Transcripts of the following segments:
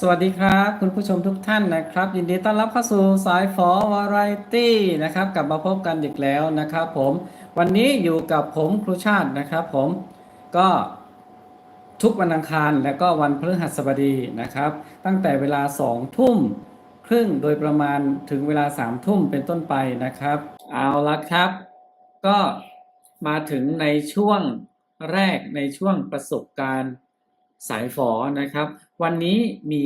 สวัสดีครับ คุณผู้ชมทุกท่านนะครับ ยินดีต้อนรับเข้าสู่สายฝอวาไรตี้นะครับ กลับมาพบกันอีกแล้วนะครับ ผมวันนี้อยู่กับผมครูชาตินะครับ ผมก็ทุกวันอังคารและก็วันพฤหัสบดีนะครับ ตั้งแต่เวลา2ทุ่มครึ่งโดยประมาณถึงเวลา3ทุ่มเป็นต้นไปนะครับ เอาละครับ ก็มาถึงในช่วงแรกในช่วงประสบการณ์สายฝอนะครับ วันนี้มี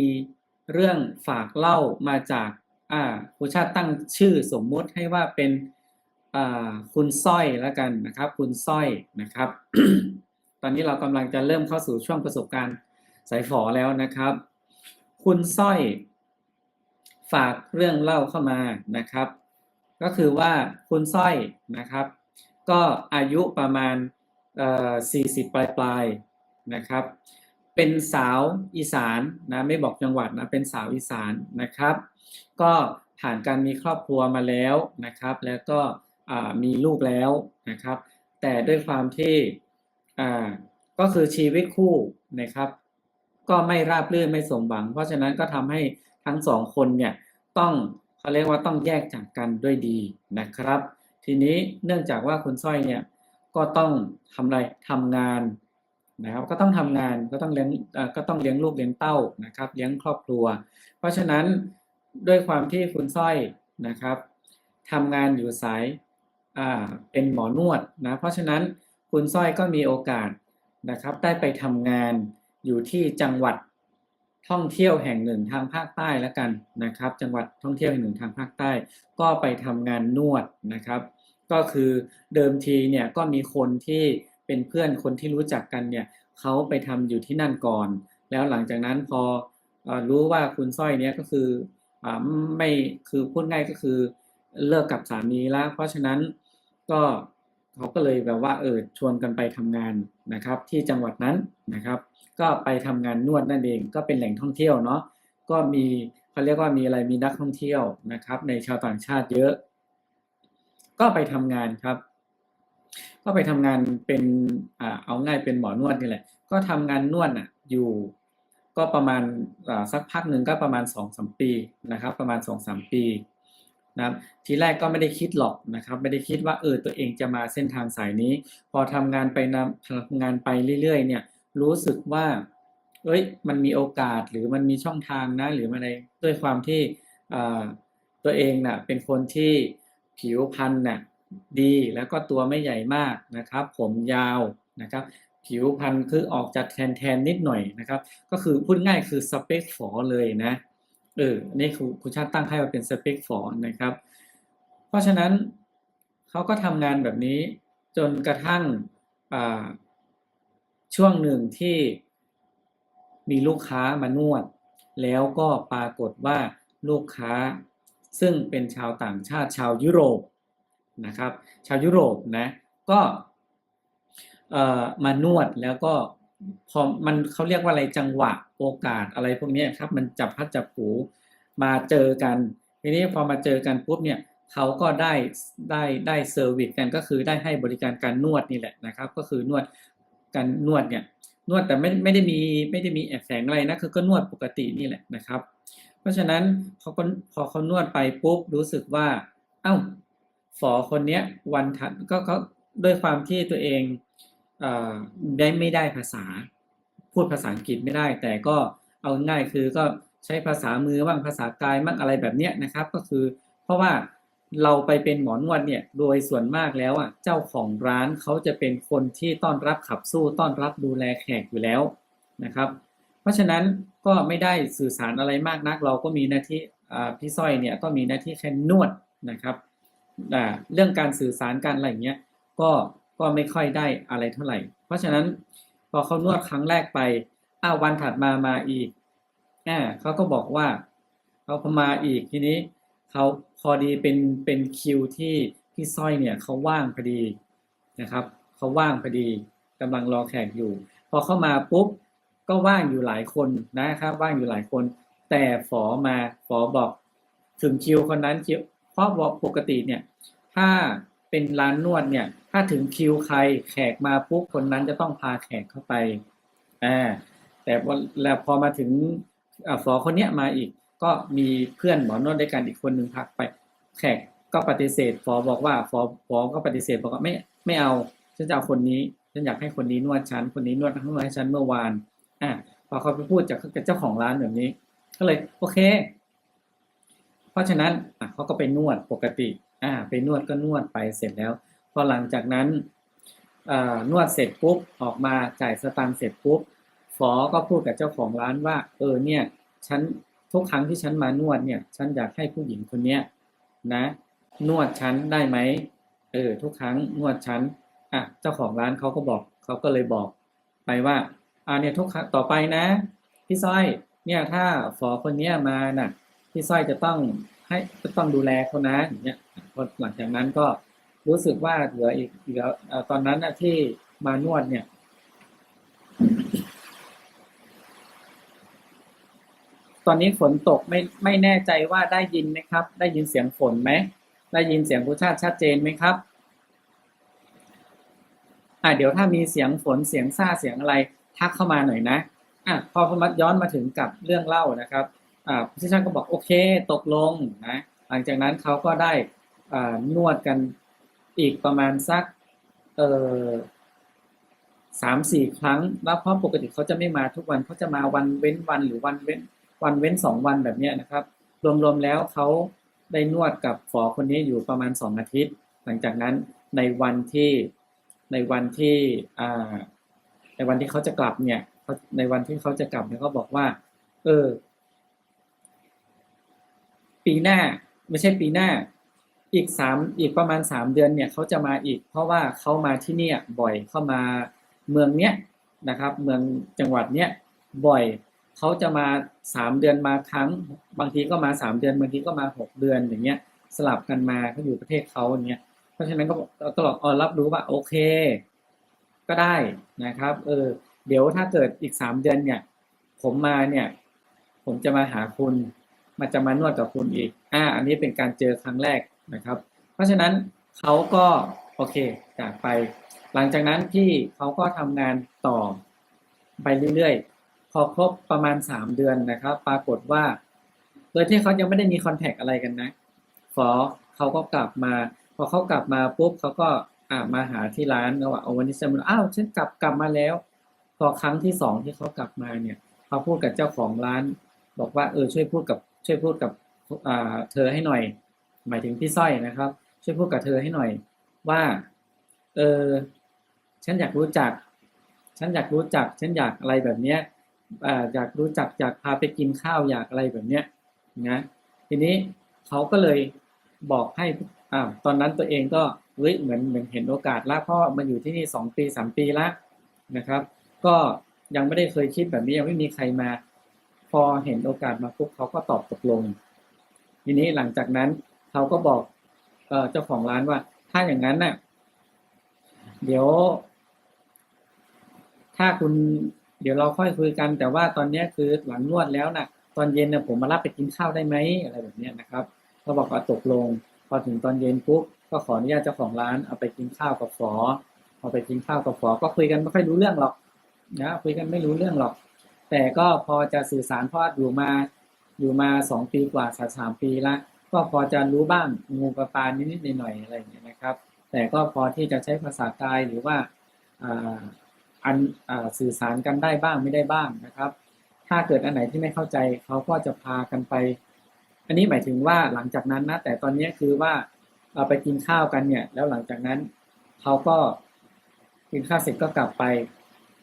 เรื่องฝากเล่ามาจากอ่าครูชาติตั้งชื่อสมมุติให้ว่าเป็นอ่าคุณสร้อยแล้วกันนะครับ คุณสร้อยนะครับ ตอนนี้เรากำลังจะเริ่มเข้าสู่ช่วงประสบการณ์สายฝอแล้วนะครับ คุณสร้อย ฝากเรื่องเล่าเข้ามานะครับ ก็คือว่าคุณสร้อยนะครับ ก็อายุประมาณเอ่อ40ปลายปลายๆนะครับ เป็นสาวอีสานนะไม่บอกจังหวัดนะเป็นสาวอีสานนะครับ ก็ผ่านการมีครอบครัวมาแล้วนะครับ แล้วก็มีลูกแล้วนะครับ แต่ด้วยความที่ก็คือชีวิตคู่นะครับ ก็ไม่ราบรื่นไม่สมหวัง เพราะฉะนั้นก็ทำให้ทั้งสองคนเนี่ยต้องเขาเรียกว่าต้องแยกจากกันด้วยดีนะครับ ทีนี้เนื่องจากว่าคุณสร้อยเนี่ยก็ต้องทำอะไรทำงาน นะครับก็ต้องทำงานก็ต้องเลี้ยงก็ต้องเลี้ยงลูกเลี้ยงเต้านะครับเลี้ยงครอบครัว เพราะฉะนั้นด้วยความที่คุณสร้อยนะครับทำงานอยู่สายอ่าเป็นหมอนวดนะเพราะฉะนั้นคุณสร้อยก็มีโอกาสนะครับได้ไปทำงานอยู่ที่จังหวัดท่องเที่ยวแห่งหนึ่งทางภาคใต้แล้วกันนะครับ จังหวัดท่องเที่ยวแห่งหนึ่งทางภาคใต้ ก็ไปทำงานนวดนะครับ ก็คือเดิมทีเนี่ยก็มีคนที่ เป็นเพื่อนคนที่รู้จักกันเนี่ยเขาไปทำอยู่ที่นั่นก่อน แล้วหลังจากนั้นพออรู้ว่าคุณสร้อยเนี่ยก็คืออไม่คือพูดง่ายก็คือเลิกกับสามีแล้ว เพราะฉะนั้นก็เขาก็เลยแบบว่าเออชวนกันไปทำงานนะครับ ที่จังหวัดนั้นนะครับ ก็ไปทำงานนวดนั่นเองก็เป็นแหล่งท่องเที่ยวเนาะก็มีเขาเรียกว่ามีอะไรมีนักท่องเที่ยวนะครับ ในชาวต่างชาติเยอะ ก็ไปทำงานครับ ก็ไปทำงานเป็นอ่าเอาง่ายเป็นหมอนวดนี่แหละ ก็ทำงานนวดอะอยู่ก็ประมาณอ่าสักพักหนึ่งก็ประมาณสองสมปีนะครับ ประมาณสองสามปีนะครับทีแรกก็ไม่ได้คิดหรอกนะครับ ไม่ได้คิดว่าเออตัวเองจะมาเส้นทางสายนี้ พอทำงานไปนำทำงานไปเรื่อยๆ เนี่ย รู้สึกว่า เอ้ยมันมีโอกาสหรือมันมีช่องทางนะ หรืออะไรด้วยความที่อ่าตัวเองน่ะเป็นคนที่ผิวพรรณน่ะ ดีแล้วก็ตัวไม่ใหญ่มากนะครับ ผมยาวนะครับ ผิวพรรณคือออกจากแทนแทนๆนิดหน่อยนะครับ ก็คือพูดง่ายคือสเปคฝอเลยนะเออนี่คือคุณชาติตั้งให้ว่าเป็นสเปคฝอนะครับ เพราะฉะนั้นเขาก็ทำงานแบบนี้จนกระทั่งช่วงหนึ่งที่มีลูกค้ามานวด แล้วก็ปรากฏว่าลูกค้าซึ่งเป็นชาวต่างชาติชาวยุโรป นะครับ ชาวยุโรปนะก็เออมานวดแล้วก็พอมันเขาเรียกว่าอะไรจังหวะโอกาสอะไรพวกนี้ครับ มันจับพัดจับผูมาเจอกันทีนี้พอมาเจอกันปุ๊บเนี่ยเขาก็ได้ได้ได้เซอร์วิสกันก็คือได้ให้บริการการนวดนี่แหละนะครับ ก็คือนวดการนวดเนี่ยนวดแต่ไม่ไม่ได้มีไม่ได้มีแอบแฝงอะไรนะคือก็นวดปกตินี่แหละนะครับ เพราะฉะนั้นเขาก็พอเขานวดไปปุ๊บรู้สึกว่า เอ้า ฝอคนเนี้ยวันถัดก็เขาด้วยความที่ตัวเองเอ่อได้ไม่ได้ภาษา พูดภาษาอังกฤษไม่ได้ แต่ก็เอาง่ายคือก็ใช้ภาษามือบ้างภาษากายบ้างอะไรแบบเนี้ยนะครับ ก็คือเพราะว่าเราไปเป็นหมอนวดเนี่ยโดยส่วนมากแล้วอะเจ้าของร้านเขาจะเป็นคนที่ต้อนรับขับสู้ต้อนรับดูแลแขกอยู่แล้วนะครับ เพราะฉะนั้นก็ไม่ได้สื่อสารอะไรมากนัก เราก็มีหน้าที่พี่สร้อยเนี่ยก็มีหน้าที่แค่นวดนะครับ เรื่องการสื่อสารการอะไรอย่างเงี้ยก็ก็ไม่ค่อยได้อะไรเท่าไหร่ เพราะฉะนั้นพอเขานวดครั้งแรกไปอ้าววันถัดมามาอีกอ่าเขาก็บอกว่าเขาพมาอีกทีนี้เขาพอดีเป็นเป็นคิวที่พี่สร้อยเนี่ยเขาว่างพอดีนะครับเขาว่างพอดีกำลังรอแขกอยู่ พอเข้ามาปุ๊บก็ว่างอยู่หลายคนนะครับ ว่างอยู่หลายคน แต่ฝอมาฝอบอกถึงคิวคนนั้นคิว เพราะว่าปกติเนี่ย ถ้าเป็นร้านนวดเนี่ย ถ้าถึงคิวใครแขกมาปุ๊บคนนั้นจะต้องพาแขกเข้าไปอ่าแต่ว่าแล้วพอมาถึงอ่าฝอคนเนี้ยมาอีก ก็มีเพื่อนหมอนวดด้วยกันอีกคนหนึ่งทักไป แขกก็ปฏิเสธฝอบอกว่าฝอฝอก็ปฏิเสธบอกว่าไม่ไม่เอาฉันจะเอาคนนี้ฉันอยากให้คนนี้นวดฉันคนนี้นวดทั้งนวดให้ฉันเมื่อวานอะพอเขาไปพูดจากเจ้าของร้านแบบนี้ ก็เลย โอเค เพราะฉะนั้นเขาก็ไปนวดปกติอ่าไปนวดก็นวดไปเสร็จแล้ว พอหลังจากนั้นนวดเสร็จปุ๊บออกมาจ่ายสตางค์เสร็จปุ๊บฝอก็พูดกับเจ้าของร้านว่า เออเนี่ยฉันทุกครั้งที่ฉันมานวดเนี่ย ฉันอยากให้ผู้หญิงคนเนี้ยนะ นวดฉันได้ไหมเออทุกครั้งนวดฉันอะเจ้าของร้านเขาก็บอกเขาก็เลยบอกไปว่าอ่าเนี่ยทุกครั้งต่อไปนะพี่สร้อยเนี่ยถ้าฝอคนเนี้ยมาน่ะ พี่สร้อยจะต้องให้จะต้องดูแลเขานะอย่างเงี้ยพอหลังจากนั้นก็รู้สึกว่าเหลืออีกเหลือตอนนั้นนะที่มานวดเนี่ย ตอนนี้ฝนตกไม่ไม่แน่ใจว่าได้ยินไหมครับ ได้ยินเสียงฝนไหมได้ยินเสียงผู้ชาติชัดเจนไหมครับอ่าเดี๋ยวถ้ามีเสียงฝนเสียงซ่าเสียงอะไรทักเข้ามาหน่อยนะอะพอพมาย้อนมาถึงกับเรื่องเล่านะครับ ผู้ช่างก็บอกโอเคตกลงนะหลังจากนั้นเขาก็ได้นวดกันอีกประมาณสักเสามสี่ครั้ง แล้วเพราะปกติเขาจะไม่มาทุกวันเขาจะมาวันเว้นวันหรือวันเว้นวันเว้นสองวันแบบนี้นะครับ รวมๆแล้วเขาได้นวดกับฝอคนนี้อยู่ประมาณสองอาทิตย์ หลังจากนั้นในวันที่ในวันที่ในวันที่เขาจะกลับเนี่ยในวันที่เขาจะกลับเนี่ยเขาบอกว่า เออ ปีหน้าไม่ใช่ปีหน้า อีกสามอีกประมาณสามเดือนเนี่ยเขาจะมาอีก เพราะว่าเขามาที่เนี่ยบ่อยเข้ามาเมืองเนี้ยนะครับ เมืองจังหวัดเนี้ยบ่อยเขาจะมาสามเดือนมาครั้ง บางทีก็มาสามเดือนบางทีก็มาหกเดือนอย่างเงี้ย สลับกันมาเขาอยู่ประเทศเขาอย่างเงี้ยเพราะฉะนั้นก็ก็บอกอ๋อรับรู้ว่าโอเค ก็ได้นะครับ เออ เดี๋ยวถ้าเกิดอีกสามเดือนเนี่ย ผมมาเนี่ย ผมจะมาหาคุณ มาจะมานวดกับคุณอีกอ่าอันนี้เป็นการเจอครั้งแรกนะครับ เพราะฉะนั้นเขาก็โอเคจากไป หลังจากนั้นพี่เขาก็ทำงานต่อไปเรื่อยๆ พอครบประมาณสามเดือนนะครับ ปรากฏว่า โดยที่เขายังไม่ได้มีคอนแทคอะไรกันนะฟอเขาก็กลับมา พอเขากลับมาปุ๊บเขาก็อ่ามาหาที่ร้านแล้วว่าเอาวันนี้ฉันมอ้าวฉันกลับกลับมาแล้ว พอครั้งที่สองที่เขากลับมาเนี่ยเขาพูดกับเจ้าของร้าน บอกว่าเออช่วยพูดกับ ช่วยพูดกับเธอให้หน่อย หมายถึงพี่สร้อยนะครับ ช่วยพูดกับเธอให้หน่อย ว่า เออฉันอยากรู้จัก ฉันอยากรู้จัก ฉันอยากอะไรแบบเนี้ยอยากรู้จักอยากพาไปกินข้าวอยากอะไรแบบเนี้ยนะทีนี้เขาก็เลยบอกให้อ่าตอนนั้นตัวเองก็เฮ้ยเหมือนเหมือนเห็นโอกาสละเพราะมาอยู่ที่นี่สองปีสามปีละนะครับ ก็ยังไม่ได้เคยคิดแบบนี้ยังไม่มีใครมา พอเห็นโอกาสมาปุ๊บเขาก็ตอบตกลง ทีนี้หลังจากนั้นเขาก็บอกเออเจ้าของร้านว่า ถ้าอย่างนั้นน่ะ เดี๋ยว ถ้าคุณเดี๋ยวเราค่อยคุยกัน แต่ว่าตอนนี้คือหลังนวดแล้วน่ะ ตอนเย็นน่ะผมมารับไปกินข้าวได้ไหมอะไรแบบนี้นะครับเขาบอกว่าตกลง พอถึงตอนเย็นปุ๊บก็ขออนุญาตเจ้าของร้านเอาไปกินข้าวกับฝอเอาไปกินข้าวกับฝอก็คุยกันไม่ค่อยรู้เรื่องหรอกนะคุยกันไม่รู้เรื่องหรอก แต่ก็พอจะสื่อสารเพราะอยู่มาอยู่มาสองปีกว่าสามสามปีละก็พอจะรู้บ้างงูปลาปานิดๆหน่อยๆอะไรอย่างเงี้ยนะครับ แต่ก็พอที่จะใช้ภาษากายหรือว่าอ่าอันสื่อสารกันได้บ้างไม่ได้บ้างนะครับ ถ้าเกิดอันไหนที่ไม่เข้าใจเขาก็จะพากันไป อันนี้หมายถึงว่าหลังจากนั้นนะแต่ตอนนี้คือว่าเราไปกินข้าวกันเนี่ย แล้วหลังจากนั้นเขาก็กินข้าวเสร็จก็กลับไป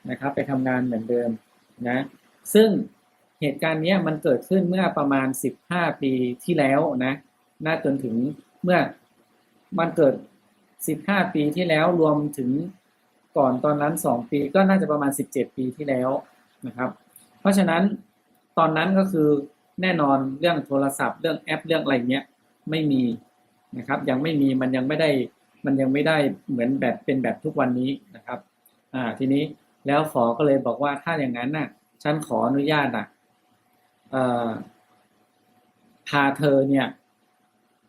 นะครับ ไปทำงานเหมือนเดิมนะ ซึ่งเหตุการณ์นี้มันเกิดขึ้นเมื่อประมาณสิบห้าปีที่แล้วนะน่าจนถึงเมื่อมันเกิดสิบห้าปีที่แล้วรวมถึงก่อนตอนนั้นสองปีก็น่าจะประมาณสิบเจ็ดปีที่แล้วนะครับ เพราะฉะนั้นตอนนั้นก็คือแน่นอนเรื่องโทรศัพท์ เรื่องแอปเรื่องอะไรเงี้ยไม่มีนะครับยังไม่มีมันยังไม่ได้มันยังไม่ได้เหมือนแบบเป็นแบบทุกวันนี้นะครับอ่าทีนี้แล้วฝอก็เลยบอกว่าถ้าอย่างนั้นน่ะ ฉันขออนุญาตอะเอ่อพาเธอเนี่ย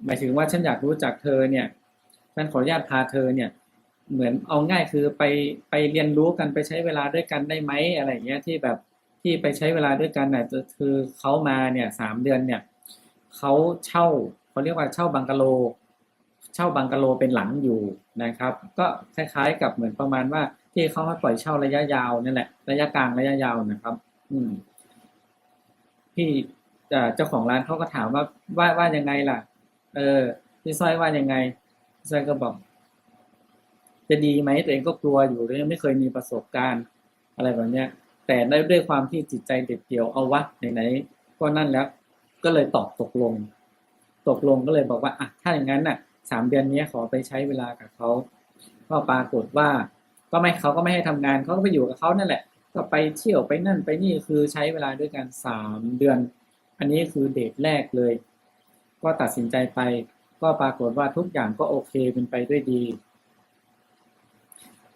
หมายถึงว่าฉันอยากรู้จักเธอเนี่ย ฉันขออนุญาตพาเธอเนี่ย เหมือนเอาง่ายคือไปไปเรียนรู้กันไปใช้เวลาด้วยกันได้ไหมอะไรเงี้ยที่แบบที่ไปใช้เวลาด้วยกันน่ะคือเขามาเนี่ยสามเดือนเนี่ยเขาเช่าเขาเรียกว่าเช่าบังกะโล เช่าบังกะโลเป็นหลังอยู่นะครับ ก็คล้ายๆกับเหมือนประมาณว่า ที่เขาให้ปล่อยเช่าระยะยาวนั่แหละ ระยะกลางระยะยาวนะครับ อืม พี่เจ้าของร้านเขาก็ถามว่าว่าว่ายังไงล่ะ เออพี่สร้อยว่ายังไงพี่สร้อยก็บอก จะดีไหมตัวเองก็กลัวอยู่เลยไม่เคยมีประสบการณ์ อะไรแบบเนี้ย แต่ได้ด้วยความที่จิตใจเด็ดเดี่ยวเอาวะไหนๆก็นั่นแล้ว ก็เลยตอบตกลง ตกลงก็เลยบอกว่าอะถ้าอย่างนั้นน่ะสามเดือนนี้ขอไปใช้เวลากับเขาก็ปรากฏว่า ก็ไม่เขาก็ไม่ให้ทำงานเขาก็ไปอยู่กับเขานั่นแหละ ก็ไปเที่ยวไปนั่นไปนี่คือใช้เวลาด้วยกันสามเดือน อันนี้คือเดทแรกเลย ก็ตัดสินใจไป ก็ปรากฏว่าทุกอย่างก็โอเคเป็นไปด้วยดี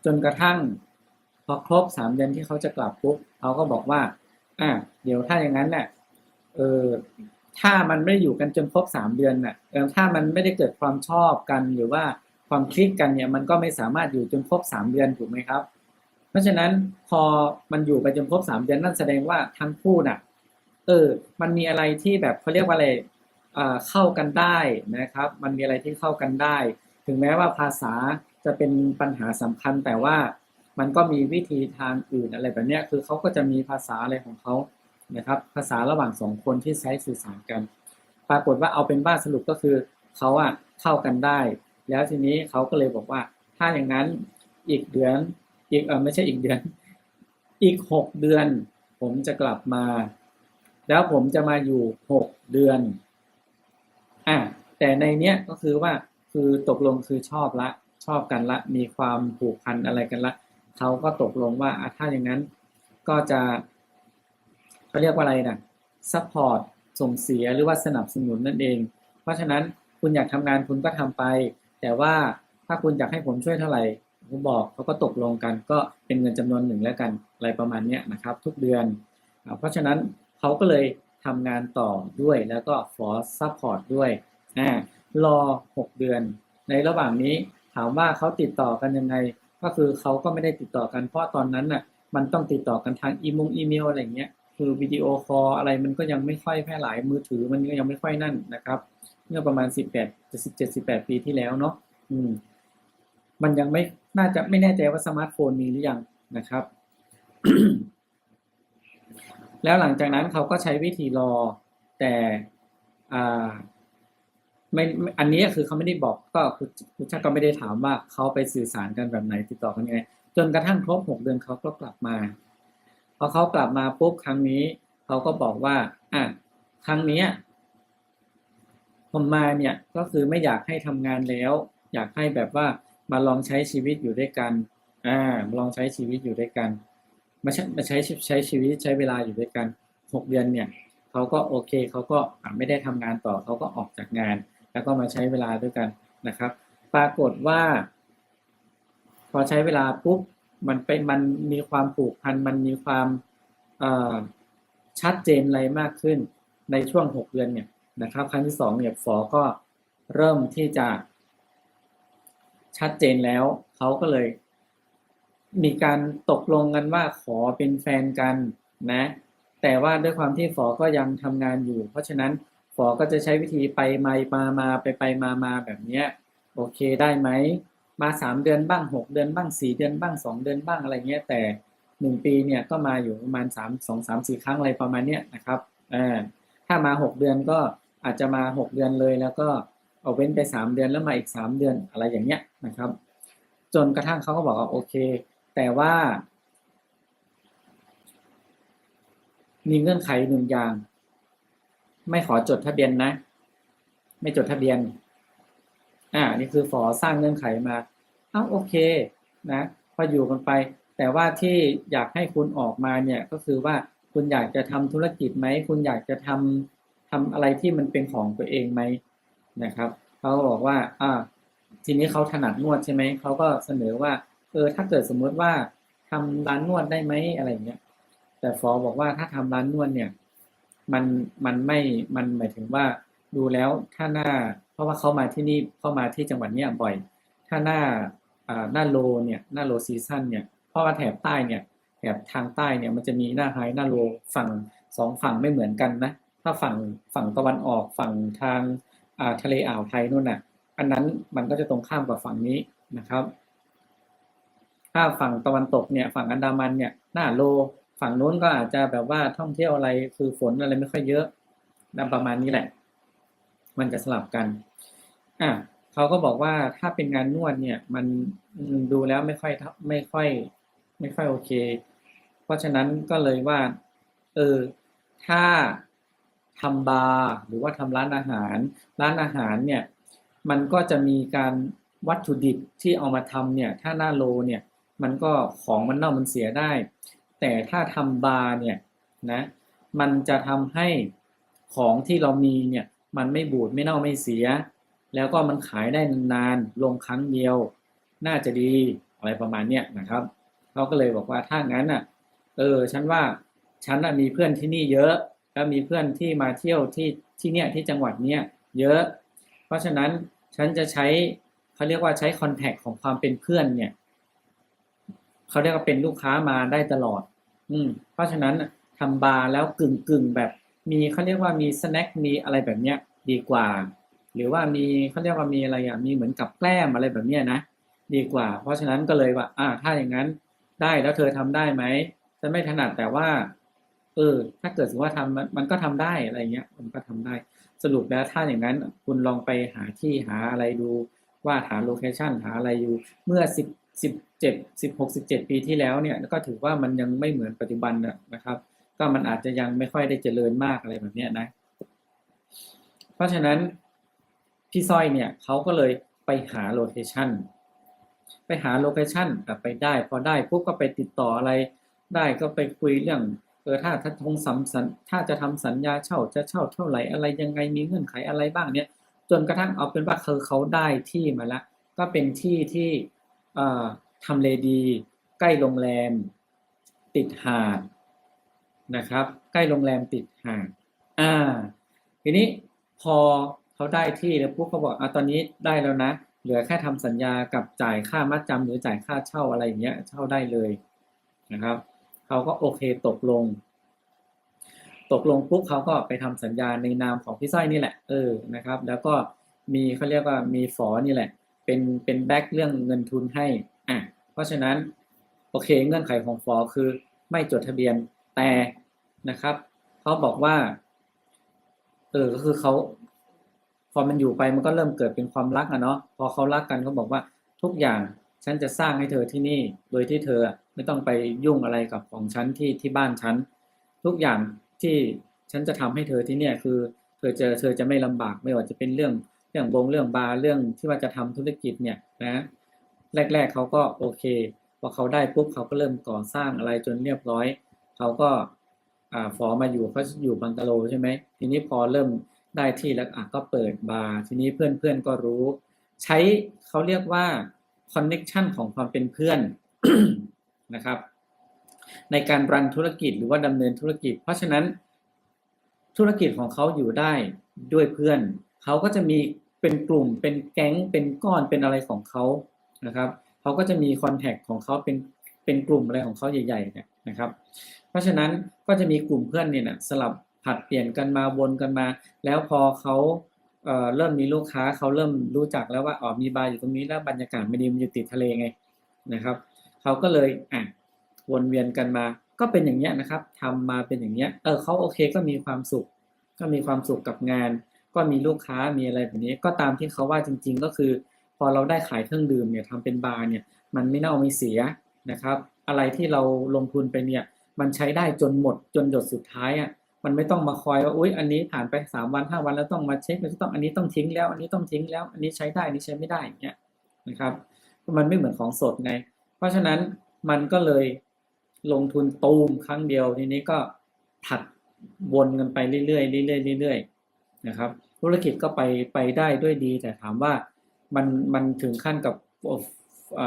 จนกระทั่งพอครบสามเดือนที่เขาจะกลับปุ๊บเขาก็บอกว่าอะเดี๋ยวถ้าอย่างนั้นน่ะเออถ้ามันไม่ได้อยู่กันจนครบสามเดือนน่ะเออถ้ามันไม่ได้เกิดความชอบกันหรือว่า ความคลิกกันเนี่ยมันก็ไม่สามารถอยู่จนครบสามเดือนถูกไหมครับ เพราะฉะนั้นพอมันอยู่ไปจนครบสามเดือนนั่นแสดงว่าทั้งคู่น่ะเออมันมีอะไรที่แบบเขาเรียกว่าอะไรอ่าเข้ากันได้นะครับ มันมีอะไรที่เข้ากันได้ ถึงแม้ว่าภาษาจะเป็นปัญหาสำคัญแต่ว่ามันก็มีวิธีทางอื่นอะไรแบบเนี้ยคือเขาก็จะมีภาษาอะไรของเขานะครับ ภาษาระหว่างสองคนที่ใช้สื่อสารกัน ปรากฏว่าเอาเป็นว่าสรุปก็คือเขาอะเข้ากันได้ แล้วทีนี้เขาก็เลยบอกว่า ถ้าอย่างนั้นอีกเดือน อีกเออไม่ใช่อีกเดือน อีกหกเดือน ผมจะกลับมา แล้วผมจะมาอยู่หกเดือนอะแต่ในเนี้ยก็คือว่าคือตกลงคือชอบละ ชอบกันละ มีความผูกพันอะไรกันละเขาก็ตกลงว่าถ้าอย่างนั้นก็จะเขาเรียกว่าอะไรนะซัพพอร์ตส่งเสียหรือว่าสนับสนุนนั่นเอง เพราะฉะนั้นคุณอยากทำงานคุณก็ทำไป แต่ว่าถ้าคุณอยากให้ผมช่วยเท่าไหร่ผมบอกเขาก็ตกลงกันก็เป็นเงินจำนวนหนึ่งแล้วกันอะไรประมาณนี้นะครับ ทุกเดือน เพราะฉะนั้นเขาก็เลยทำงานต่อด้วยแล้วก็ฟอร์ซัพพอร์ตด้วยรอ 6 เดือน ในระหว่างนี้ถามว่าเขาติดต่อกันยังไง ก็คือเขาก็ไม่ได้ติดต่อกันเพราะตอนนั้นน่ะมันต้องติดต่อกันทางอีมงอีเมลอะไรเงี้ยคือวิดีโอคอลอะไรมันก็ยังไม่ค่อยแพร่หลายมือถือมันก็ยังไม่ค่อยนั่นนะครับ มื่อประมาณ18 17 18ปีที่แล้วเนาะอืม มันยังไม่น่าจะไม่แน่ใจว่าสมาร์ทโฟนมีหรือยังนะครับ แล้วหลังจากนั้นเขาก็ใช้วิธีรอ แต่อ่าไม่อันนี้คือเขาไม่ได้บอกก็คุณคุณชักก็ไม่ได้ถามว่าเขาไปสื่อสารกันแบบไหนติดต่อกันยังไงจนกระทั่งครบหกเดือนเขาก็กลับมาพอเขากลับมาปุ๊บครั้งนี้เขาก็บอกว่าอะครั้งนี้ ผมมาเนี่ยก็คือไม่อยากให้ทำงานแล้ว อยากให้แบบว่ามาลองใช้ชีวิตอยู่ด้วยกันอ่ามาลองใช้ชีวิตอยู่ด้วยกัน มาใช้มาใช้ใช้ชีวิตใช้เวลาอยู่ด้วยกันหกเดือนเนี่ยเขาก็โอเคเขาก็ไม่ได้ทำงานต่อเขาก็ออกจากงาน แล้วก็มาใช้เวลาด้วยกันนะครับ ปรากฏว่า พอใช้เวลาปุ๊บมันเป็นมันมีความผูกพันมันมีความชัดเจนอะไรมากขึ้นในช่วงหกเดือนเนี่ย นะครับครั้งที่สองเนี่ยฝอก็เริ่มที่จะ ชัดเจนแล้วเขาก็เลย มีการตกลงกันว่าขอเป็นแฟนกันนะ แต่ว่าด้วยความที่ฝอก็ยังทำงานอยู่ เพราะฉะนั้นฝอก็จะใช้วิธีไปมามามาไปไปมามาแบบนี้โอเคได้ไหมมาสามเดือนบ้างหกเดือนบ้างสี่เดือนบ้างสองเดือนบ้างอะไรเงี้ยแต่หนึ่งปีเนี่ยก็มาอยู่ประมาณสามสองสามสี่ครั้งอะไรประมาณเนี้ยนะครับอ่าถ้ามาหกเดือนก็ อาจจะมาหกเดือนเลย แล้วก็เอาเว้นไปสามเดือนแล้วมาอีกสามเดือนอะไรอย่างเงี้ยนะครับ จนกระทั่งเขาก็บอกว่าโอเค แต่ว่า มีเงื่อนไขหนึ่งอย่าง ไม่ขอจดทะเบียนนะ ไม่จดทะเบียน อ่า นี่คือฝอสร้างเงื่อนไขมาอ้าวโอเค นะพออยู่กันไป แต่ว่าที่อยากให้คุณออกมาเนี่ยก็คือว่าคุณอยากจะทำธุรกิจไหม คุณอยากจะทำ ทำอะไรที่มันเป็นของตัวเองไหมนะครับเขาบอกว่าอ่าทีนี้เขาถนัดนวดใช่ไหมเขาก็เสนอว่า เออถ้าเกิดสมมุติว่าทำร้านนวดได้ไหมอะไรอย่างเงี้ยแต่ฟอบอกว่าถ้าทำร้านนวดเนี่ย มันมันไม่มันหมายถึงว่าดูแล้วถ้าหน้า เพราะว่าเขามาที่นี่เข้ามาที่จังหวัดเนี้ยบ่อย ถ้าหน้าอ่าหน้าโลเนี่ยหน้าโลซีซั่นเนี่ยเพราะว่าแถบใต้เนี่ยแถบทางใต้เนี่ยมันจะมีหน้าไฮหน้าโลฝั่งสองฝั่งไม่เหมือนกันนะ ถ้าฝั่งฝั่งตะวันออกฝั่งทางาทะเลอ่าวไทยนู่นน่ะ อันนั้นมันก็จะตรงข้ามกับฝั่งนี้นะครับ ถ้าฝั่งตะวันตกเนี่ย ฝั่งอันดามันเนี่ยหน้าโล ฝั่งนู้นก็อาจจะแบบว่าท่องเที่ยวอะไรคือฝนอะไรไม่ค่อยเยอะนะประมาณนี้แหละ มันจะสลับกัน อะเขาก็บอกว่าถ้าเป็นงานนวดเนี่ย มันดูแล้วไม่ค่อยไม่ค่อย ไม่ค่อยโอเค เพราะฉะนั้นก็เลยว่า เออ ถ้า ทำบาร์หรือว่าทำร้านอาหาร ร้านอาหารเนี่ยมันก็จะมีการวัตถุดิบที่เอามาทำเนี่ยถ้าหน้าโลเนี่ยมันก็ของมันเน่ามันเสียได้ แต่ถ้าทำบาร์เนี่ยนะมันจะทำให้ของที่เรามีเนี่ยมันไม่บูดไม่เน่าไม่เสีย แล้วก็มันขายได้นานๆลงครั้งเดียว น่าจะดีอะไรประมาณเนี้ยนะครับเขาก็เลยบอกว่าถ้างั้นอะเออฉันว่าฉันมีเพื่อนที่นี่เยอะ แล้วมีเพื่อนที่มาเที่ยวที่ที่เนี่ยที่จังหวัดเนี้ยเยอะ เพราะฉะนั้นฉันจะใช้เขาเรียกว่าใช้คอนแทคของความเป็นเพื่อนเนี่ยเขาเรียกว่าเป็นลูกค้ามาได้ตลอด อืม เพราะฉะนั้นน่ะทำบาร์แล้วกึ่งกึ่งแบบ มีเขาเรียกว่ามีสแน็คมีอะไรแบบเนี้ยดีกว่า หรือว่ามีเขาเรียกว่ามีอะไรอะมีเหมือนกับแกล้มอะไรแบบเนี้ยนะดีกว่า เพราะฉะนั้นก็เลยว่า อ่า ถ้าอย่างนั้นได้แล้วเธอทำได้ไหมฉันไม่ถนัดแต่ว่า เออ ถ้าเกิดสมมติว่าทำมันมันก็ทำได้อะไรเงี้ย มันก็ทำได้ สรุปแล้วถ้าอย่างนั้นคุณลองไปหาที่หาอะไรดูว่าหาโลเคชันหาอะไรอยู่ เมื่อสิบสิบเจ็ดสิบหกสิบเจ็ดปีที่แล้วเนี่ยก็ถือว่ามันยังไม่เหมือนปัจจุบันนะครับ ก็มันอาจจะยังไม่ค่อยได้เจริญมากอะไรแบบเนี้ยนะ เพราะฉะนั้นพี่สร้อยเนี่ยเขาก็เลยไปหาโลเคชันไปหาโลเคชันแบบไปได้ พอได้ปุ๊บก็ไปติดต่ออะไรได้ก็ไปคุยเรื่อง เออถ้าถ้าทงสัมสัญถ้าจะทำสัญญาเช่าจะเช่าเท่าไหร่อะไรยังไงมีเงื่อนไขอะไรบ้างเนี่ยจนกระทั่งเอาเป็นว่าคือเขาได้ที่มาแล้ว ก็เป็นที่ที่อ่อทำเลดี ใกล้โรงแรม ติดหาดนะครับ ใกล้โรงแรมติดหาดอ่า ทีนี้พอเขาได้ที่แล้วปุ๊บเขาบอกอะตอนนี้ได้แล้วนะ เหลือแค่ทำสัญญากับจ่ายค่ามัดจำหรือจ่ายค่าเช่าอะไรอย่างเงี้ย เช่าได้เลยนะครับ เขาก็โอเคตกลง ตกลงปุ๊บเขาก็ไปทำสัญญาในนามของพี่สร้อยนี่แหละ เออนะครับ แล้วก็มีเขาเรียกว่ามีฝอนี่แหละ เป็นเป็นแบ็กเรื่องเงินทุนให้อะเพราะฉะนั้นโอเคเงื่อนไขของฟอคือไม่จดทะเบียนแต่นะครับเขาบอกว่า เออก็คือเขาพอมันอยู่ไปมันก็เริ่มเกิดเป็นความรักอะเนาะพอเขารักกันเขาบอกว่าทุกอย่าง ฉันจะสร้างให้เธอที่นี่ โดยที่เธอไม่ต้องไปยุ่งอะไรกับของฉันที่ที่บ้านฉัน ทุกอย่างที่ฉันจะทำให้เธอที่เนี่ยคือ เธอเจอเธอจะไม่ลำบากไม่ว่าจะเป็นเรื่องเรื่องบงเรื่องบาร์เรื่องที่ว่าจะทำธุรกิจเนี่ยนะแรก ๆเขาก็โอเคพอเขาได้ปุ๊บเขาก็เริ่มก่อสร้างอะไรจนเรียบร้อยเขาก็อ่าฟอมาอยู่เขาอยู่บังกะโลใช่ไหมทีนี้พอเริ่มได้ที่แล้วอะก็เปิดบาร์ทีนี้เพื่อนๆก็รู้ ใช้เขาเรียกว่า คอนเน็ชันของความเป็นเพื่อนนะครับ ในการรันธุรกิจหรือว่าดำเนินธุรกิจ เพราะฉะนั้นธุรกิจของเขาอยู่ได้ด้วยเพื่อน เขาก็จะมีเป็นกลุ่มเป็นแก๊งเป็นก้อนเป็นอะไรของเขานะครับ เขาก็จะมีคอนแทคของเขาเป็นเป็นกลุ่มอะไรของเขาใหญ่ๆเนี่ยนะครับ เพราะฉะนั้นก็จะมีกลุ่มเพื่อนเนี่ยนะสลับผัดเปลี่ยนกันมาวนกันมา แล้วพอเขา เริ่มมีลูกค้าเขาเริ่มรู้จักแล้วว่าอ๋อมีบาร์อยู่ตรงนี้แล้วบรรยากาศมันดีมันอยู่ติดทะเลไงนะครับเขาก็เลยอะวนเวียนกันมา ก็เป็นอย่างเงี้ยนะครับทำมาเป็นอย่างเงี้ยเออเขาโอเคก็มีความสุข ก็มีความสุขกับงาน ก็มีลูกค้ามีอะไรแบบนี้ ก็ตามที่เขาว่าจริง ๆ ก็คือ พอเราได้ขายเครื่องดื่มเนี่ยทำเป็นบาร์เนี่ยมันไม่เน่าไม่เสียนะครับ อะไรที่เราลงทุนไปเนี่ยมันใช้ได้จนหมดจนหยดสุดท้ายอะ มันไม่ต้องมาคอยว่าอุ้ยอันนี้ผ่านไปสามวันห้าวันแล้วต้องมาเช็คมันต้องอันนี้ต้องทิ้งแล้ว อันนี้ต้องทิ้งแล้ว อันนี้ใช้ได้อันนี้ใช้ไม่ได้อย่างเงี้ยนะครับมันไม่เหมือนของสดไง เพราะฉะนั้นมันก็เลยลงทุนตูมครั้งเดียวทีนี้ก็ผัดวนกันไปเรื่อยๆเรื่อยๆเรื่อยๆนะครับ ธุรกิจก็ไปไปได้ด้วยดี แต่ถามว่ามันมันถึงขั้นกับ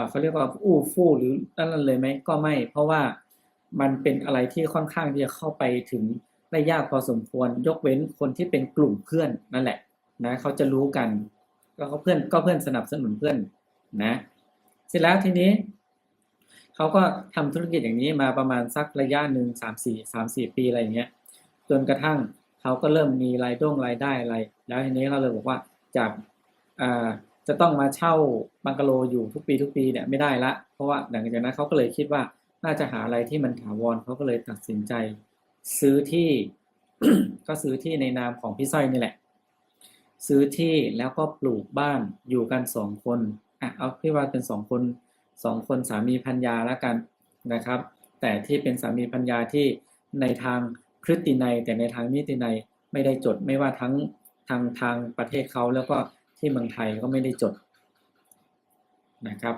เขาเรียกว่าอู้ฟู่หรือนั่นเลยไหมก็ไม่ เพราะว่ามันเป็นอะไรที่ค่อนข้างที่จะเข้าไปถึง ได้ยากพอสมควร ยกเว้นคนที่เป็นกลุ่มเพื่อนนั่นแหละนะเขาจะรู้กันก็เพื่อนก็เพื่อนสนับสนุนเพื่อนนะเสร็จแล้วทีนี้เขาก็ทำธุรกิจอย่างนี้มาประมาณสักระยะหนึ่งสามสี่สามสี่ปีอะไรอย่างเงี้ยจนกระทั่งเขาก็เริ่มมีรายด้งรายได้อะไร แล้วทีนี้เขาเลยบอกว่าจากจะต้องมาเช่าบังกะโลอยู่ทุกปีทุกปีเนี่ยไม่ได้ละ เพราะว่าหลังจากนั้นเขาก็เลยคิดว่าน่าจะหาอะไรที่มันถาวรเขาก็เลยตัดสินใจ ซื้อที่ ก็ซื้อที่ในนามของพี่สร้อยนี่แหละ ซื้อที่แล้วก็ปลูกบ้านอยู่กันสองคนอะเอาพี่ว่าเป็นสองคนสองคนสามีพัญญาแล้วกันนะครับ แต่ที่เป็นสามีพัญญาที่ในทางพฤตินัยแต่ในทางนิตินัยไม่ได้จดไม่ว่าทั้งทางทางประเทศเขาแล้วก็ที่เมืองไทยก็ไม่ได้จดนะครับ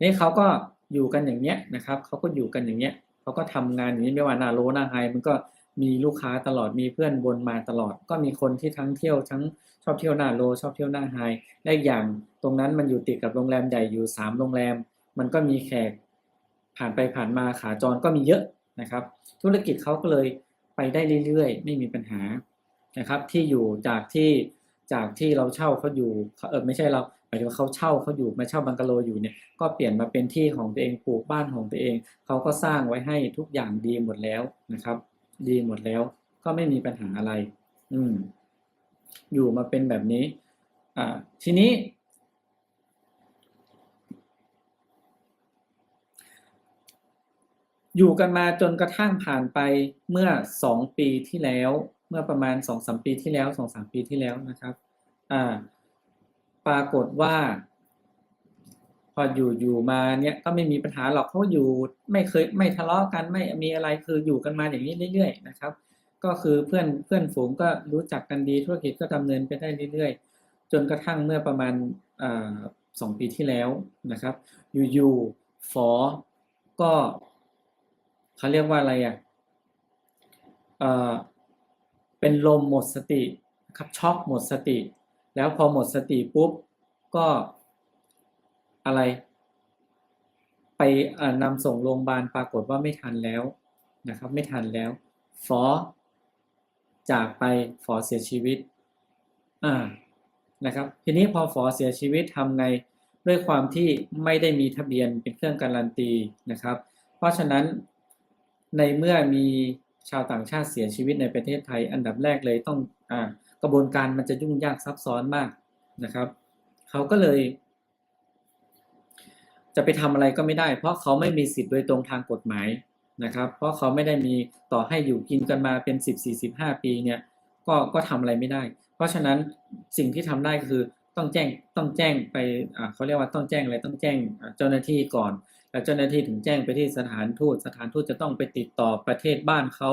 นี่เขาก็อยู่กันอย่างเนี้ยนะครับเขาก็อยู่กันอย่างเนี้ย เขาก็ทำงานอย่างนี้ไม่ว่าหน้าโลหน้าไฮมันก็มีลูกค้าตลอดมีเพื่อนวนมาตลอด ก็มีคนที่ทั้งเที่ยวทั้งชอบเที่ยวหน้าโลชอบเที่ยวหน้าไฮและอีกอย่างตรงนั้นมันอยู่ติดกับโรงแรมใหญ่อยู่สามโรงแรม มันก็มีแขกผ่านไปผ่านมาขาจรก็มีเยอะนะครับ ธุรกิจเขาก็เลยไปได้เรื่อยๆ ไม่มีปัญหานะครับ ที่อยู่จากที่จากที่เราเช่าเขาอยู่เออไม่ใช่เรา หมายถึงว่าเขาเช่าเขาอยู่มาเช่าบังกะโลอยู่เนี่ยก็เปลี่ยนมาเป็นที่ของตัวเองปลูกบ้านของตัวเอง เขาก็สร้างไว้ให้ทุกอย่างดีหมดแล้วนะครับ ดีหมดแล้วก็ไม่มีปัญหาอะไร อืม อยู่มาเป็นแบบนี้ อ่า ทีนี้ อยู่กันมาจนกระทั่งผ่านไปเมื่อสองปีที่แล้ว เมื่อประมาณสองสามปีที่แล้วสองสามปีที่แล้วนะครับ อ่า ปรากฏว่า พออยู่อยู่มาเนี่ยก็ไม่มีปัญหาหรอกเขาอยู่ไม่เคยไม่ทะเลาะกันไม่มีอะไรคืออยู่กันมาอย่างนี้เรื่อยๆนะครับ ก็คือเพื่อนเพื่อนฝูงก็รู้จักกันดีธุรกิจก็ดำเนินไปได้เรื่อยๆ จนกระทั่งเมื่อประมาณสองปีที่แล้วนะครับ อยู่ๆฝอก็เขาเรียกว่าอะไรอะเอ่อเป็นลมหมดสติครับช็อกหมดสติ แล้วพอหมดสติปุ๊บก็อะไร ไปนำส่งโรงพยาบาลปรากฏว่าไม่ทันแล้วนะครับ ไม่ทันแล้วฟอจากไปฟอเสียชีวิตอ่านะครับทีนี้พอฟอเสียชีวิตทำไงด้วยความที่ไม่ได้มีทะเบียนเป็นเครื่องการันตีนะครับ เพราะฉะนั้นในเมื่อมีชาวต่างชาติเสียชีวิตในประเทศไทย อันดับแรกเลยต้องอ่า ระบวนการมันจะยุ่งยากซับซ้อนมากนะครับเขาก็เลย จะไปทำอะไรก็ไม่ได้ เพราะเขาไม่มีสิทธิ์โดยตรงทางกฎหมายนะครับ เพราะเขาไม่ได้มีต่อให้อยู่กินกันมาเป็นสิบสี่สิบห้าปีเนี่ย ก็ก็ทำอะไรไม่ได้ เพราะฉะนั้นสิ่งที่ทำได้ก็คือต้องแจ้งต้องแจ้งไปเขาเรียกว่าต้องแจ้งอะไรต้องแจ้งเจ้าหน้าที่ก่อน แล้วเจ้าหน้าที่ถึงแจ้งไปที่สถานทูตสถานทูตจะต้องไปติดต่อประเทศบ้านเขา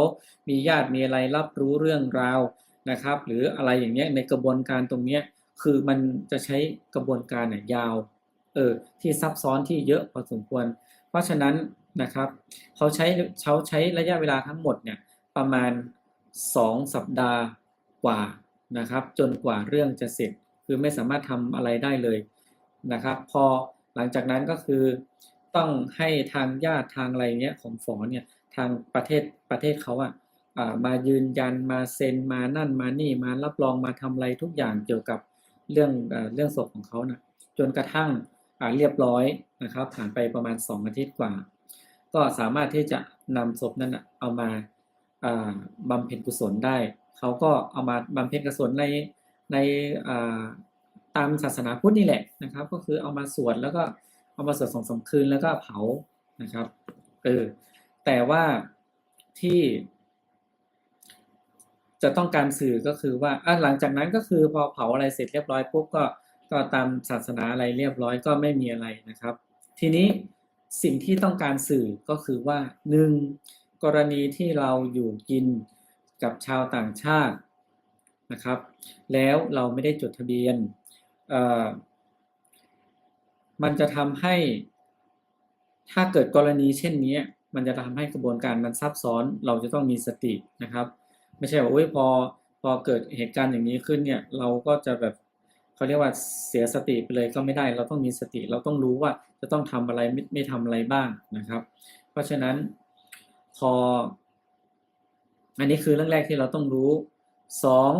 มีญาติมีอะไรรับรู้เรื่องราว นะครับ หรืออะไรอย่างเงี้ยในกระบวนการตรงเนี้ยคือมันจะใช้กระบวนการเนี่ยยาวเออที่ซับซ้อนที่เยอะพอสมควร เพราะฉะนั้นนะครับเขาใช้เขาใช้ระยะเวลาทั้งหมดเนี่ยประมาณ 2 สัปดาห์กว่านะครับจนกว่าเรื่องจะเสร็จ คือไม่สามารถทำอะไรได้เลยนะครับ พอหลังจากนั้นก็คือต้องให้ทางญาติทางอะไรเงี้ยของฝอเนี่ยทางประเทศประเทศเขาอะอ่า มายืนยันมาเซ็นมานั่นมานี่มารับรองมาทำอะไรทุกอย่างเกี่ยวกับเรื่องเอ่อเรื่องศพของเขานะจนกระทั่งเรียบร้อยนะครับผ่านไปประมาณ 2 อาทิตย์กว่า ก็สามารถที่จะนำศพนั้นเอามาอ่าบำเพ็ญกุศลได้ เขาก็เอามาบำเพ็ญกุศลในในตามศาสนาพุทธนี่แหละนะครับ ก็คือเอามาสวดแล้วก็เอามาสวดสองสามคืนแล้วก็เผานะครับเออแต่ว่าที่ จะต้องการสื่อก็คือว่าอะหลังจากนั้นก็คือพอเผาอะไรเสร็จเรียบร้อยปุ๊บก็ก็ตามศาสนาอะไรเรียบร้อยก็ไม่มีอะไรนะครับ ทีนี้สิ่งที่ต้องการสื่อก็คือว่าหนึ่งกรณีที่เราอยู่กินกับชาวต่างชาตินะครับ แล้วเราไม่ได้จดทะเบียนมันจะทำให้ถ้าเกิดกรณีเช่นนี้ มันจะทำให้กระบวนการมันซับซ้อนเราจะต้องมีสตินะครับ ไม่ใช่ว่าโอ้ยพอพอเกิดเหตุการณ์อย่างนี้ขึ้นเนี่ย เราก็จะแบบเขาเรียกว่าเสียสติไปเลยก็ไม่ได้ เราต้องมีสติ เราต้องรู้ว่าจะต้องทำอะไรไม่ไม่ทำอะไรบ้างนะครับ เพราะฉะนั้นพอ อันนี้คือเรื่องแรกที่เราต้องรู้สอง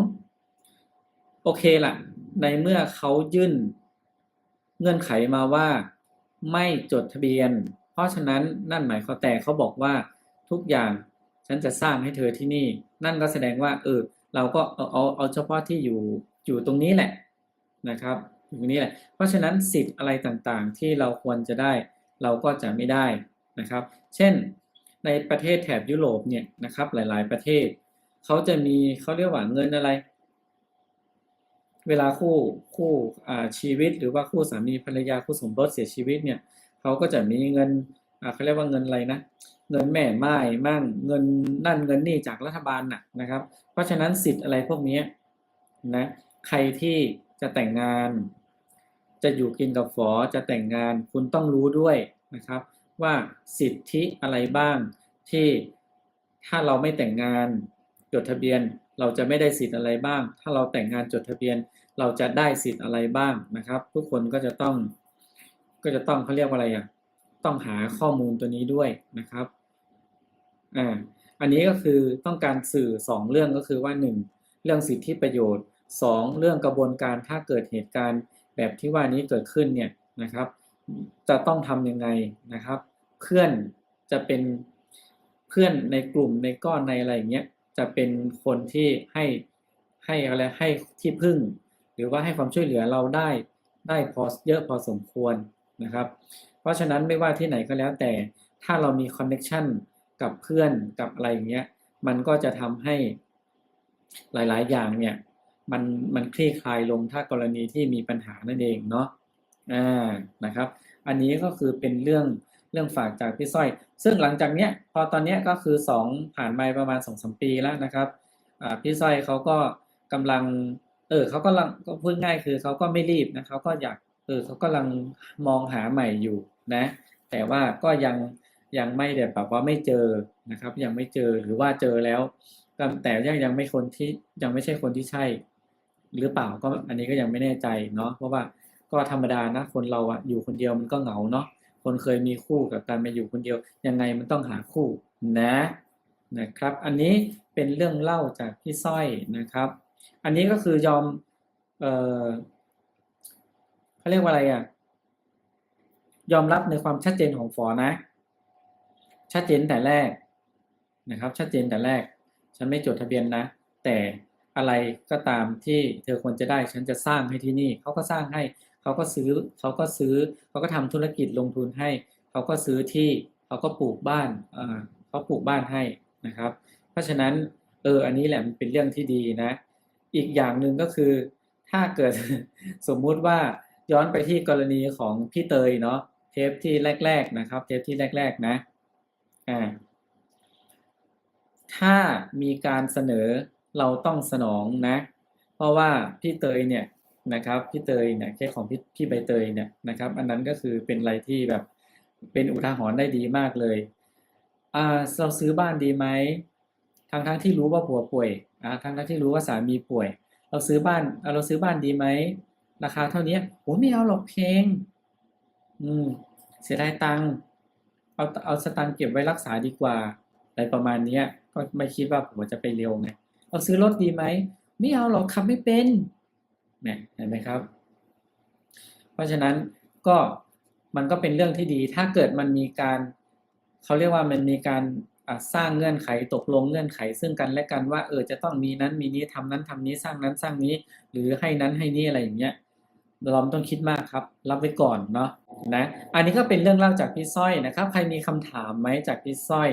โอเคล่ะในเมื่อเขายื่นเงื่อนไขมาว่าไม่จดทะเบียน เพราะฉะนั้นนั่นหมายความแต่เขาบอกว่าทุกอย่าง ฉันจะสร้างให้เธอที่นี่ นั่นก็แสดงว่า เออ เราก็เอาเอาเอาเฉพาะที่อยู่อยู่ตรงนี้แหละนะครับอยู่ตรงนี้แหละ เพราะฉะนั้นสิทธิ์อะไรต่างๆ ที่เราควรจะได้ เราก็จะไม่ได้นะครับ เช่นในประเทศแถบยุโรปเนี่ยนะครับ หลาย ๆ ประเทศเขาจะมีเขาเรียกว่าเงินอะไร เวลาคู่คู่ชีวิต หรือว่าคู่สามีภรรยาคู่สมรสเสียชีวิตเนี่ยเขาก็จะมีเงิน เขาเรียกว่าเงินอะไรนะ เงินแม่ไม้มั่งเงินนั่นเงินนี่จากรัฐบาลน่ะนะครับ เพราะฉะนั้นสิทธิ์อะไรพวกนี้นะใครที่จะแต่งงาน จะอยู่กินกับฝอจะแต่งงานคุณต้องรู้ด้วยนะครับ ว่าสิทธิอะไรบ้างที่ถ้าเราไม่แต่งงานจดทะเบียนเราจะไม่ได้สิทธิ์อะไรบ้าง ถ้าเราแต่งงานจดทะเบียนเราจะได้สิทธิ์อะไรบ้างนะครับ ทุกคนก็จะต้องก็จะต้องเขาเรียกว่าอะไรอะ ต้องหาข้อมูลตัวนี้ด้วยนะครับอ่าอันนี้ก็คือต้องการสื่อสองเรื่องก็คือว่าหนึ่งเรื่องสิทธิประโยชน์สองเรื่องกระบวนการถ้าเกิดเหตุการณ์แบบที่ว่านี้เกิดขึ้นเนี่ยนะครับ จะต้องทำยังไงนะครับ เพื่อนจะเป็นเพื่อนในกลุ่มในก้อนในอะไรอย่างเงี้ยจะเป็นคนที่ให้ให้อะไรให้ที่พึ่ง หรือว่าให้ความช่วยเหลือเราได้ได้พอเยอะพอสมควรนะครับ เพราะฉะนั้นไม่ว่าที่ไหนก็แล้วแต่ถ้าเรามีคอนเน็ชันกับเพื่อนกับอะไรอย่างเงี้ยมันก็จะทำให้หลาย ๆ อย่างเนี่ยมันมันคลี่คลายลงถ้ากรณีที่มีปัญหานั่นเองเนาะอ่านะครับ อันนี้ก็คือเป็นเรื่องเรื่องฝากจากพี่สร้อย ซึ่งหลังจากเนี้ยพอตอนเนี้ยก็คือสองผ่านไปประมาณสองสมปีแล้วนะครับอ่าพี่สร้อยเขาก็กำลังเออเขาก็ลังก็พูดง่ายคือเขาก็ไม่รีบนะเขาก็อยาก เออเขากำลังมองหาใหม่อยู่นะ แต่ว่าก็ยังยังไม่ได้แบบว่าไม่เจอนะครับ ยังไม่เจอหรือว่าเจอแล้วแต่ยังยังไม่คนที่ยังไม่ใช่คนที่ใช่ หรือเปล่าก็อันนี้ก็ยังไม่แน่ใจเนาะเพราะว่าก็ธรรมดานะคนเราอะอยู่คนเดียวมันก็เหงาเนาะคนเคยมีคู่กับการมาอยู่คนเดียว ยังไงมันต้องหาคู่นะนะครับ อันนี้เป็นเรื่องเล่าจากพี่สร้อยนะครับ อันนี้ก็คือยอมเออ เขาเรียกว่าอะไรอะ ยอมรับในความชัดเจนของฝอนะ ชัดเจนแต่แรกนะครับ ชัดเจนแต่แรก ฉันไม่จดทะเบียนนะ แต่อะไรก็ตามที่เธอควรจะได้ ฉันจะสร้างให้ที่นี่ เขาก็สร้างให้ เขาก็ซื้อ เขาก็ซื้อ เขาก็ทำธุรกิจลงทุนให้ เขาก็ซื้อที่ เขาก็ปลูกบ้านเขาปลูกบ้านให้นะครับ เพราะฉะนั้น เออ อันนี้แหละมันเป็นเรื่องที่ดีนะ อีกอย่างหนึ่งก็คือ ถ้าเกิดสมมุติว่า ย้อนไปที่กรณีของพี่เตยเนาะเทปที่แรก ๆนะครับ เทปที่แรก ๆ นะอ่าถ้ามีการเสนอเราต้องสนองนะ เพราะว่าพี่เตยเนี่ยนะครับพี่เตยเนี่ยเคสของพี่พี่ใบเตยเนี่ยนะครับ อันนั้นก็คือเป็นอะไรที่แบบเป็นอุทาหรณ์ได้ดีมากเลยอ่าเราซื้อบ้านดีไหมทั้งทั้งที่รู้ว่าผัวป่วยอ่าทั้งทั้งที่รู้ว่าสามีป่วย เราซื้อบ้านอ่าเราซื้อบ้านดีไหม ราคาเท่านี้โหไม่เอาหรอกเพลงอืมเสียดายตังค์เอาเอาสตังค์เก็บไว้รักษาดีกว่า อะไรประมาณเนี้ย ก็ไม่คิดว่าผมจะไปเร็วไงเราซื้อรถดีไหมไม่เอาหรอกขับไม่เป็นเนี่ยเห็นไหมครับ เพราะฉะนั้นก็มันก็เป็นเรื่องที่ดี ถ้าเกิดมันมีการเขาเรียกว่ามันมีการสร้างเงื่อนไขตกลงเงื่อนไข ซึ่งกันและกันว่าเออจะต้องมีนั้นมีนี้ทำนั้นทำนี้สร้างนั้นสร้างนี้ หรือให้นั้นให้นี้อะไรอย่างเงี้ย เราไม่ต้องคิดมากครับ รับไว้ก่อนเนาะนะ อันนี้ก็เป็นเรื่องเล่าจากพี่สร้อยนะครับ ใครมีคำถามไหมจากพี่สร้อย